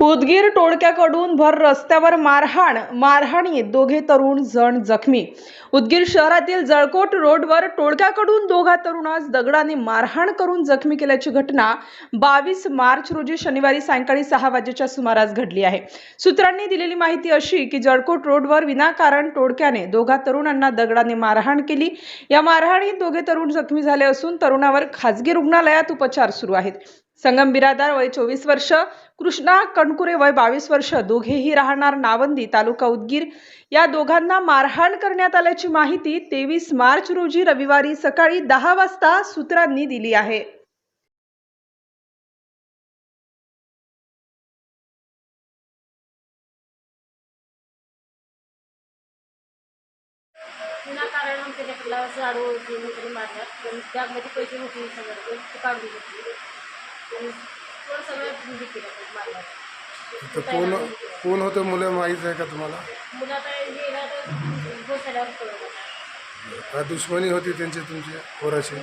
उदगीर टोळक्याकडून भर रस्त्यावर मारहाण मारहाणीत दोघे तरुण जण जखमी. उदगीर शहरातील जळकोट रोडवर टोळक्याकडून दोघा तरुणास दगडाने मारहाण करून जखमी केल्याची घटना बावीस मार्च रोजी शनिवारी सायंकाळी सहा वाजेच्या सुमारास घडली आहे. सूत्रांनी दिलेली माहिती अशी की जळकोट रोडवर विनाकारण टोळक्याने दोघा तरुणांना दगडाने मारहाण केली. या मारहाणीत दोघे तरुण जखमी झाले असून तरुणावर खासगी रुग्णालयात उपचार सुरू आहेत. संगम बिरादार वय चोवीस वर्ष कृष्णा कणकुरे वय बावीस वर्ष दोघेही राहणार नावंदी तालुका उदगीर. या दोघांना मारहाण करण्यात आल्याची माहिती तेवीस मार्च रोजी रविवारी सकाळी दहा वाजता सूत्रांनी दिली आहे. विनाकारण आमच्या लेकरला झाडू होती पण बॅगमध्ये पैसे होते सगळं काढून घेतली. तर कोण कोण होतं मुलं माहीत आहे का तुम्हाला? काय दुश्मनी होती त्यांची तुमची पोराशी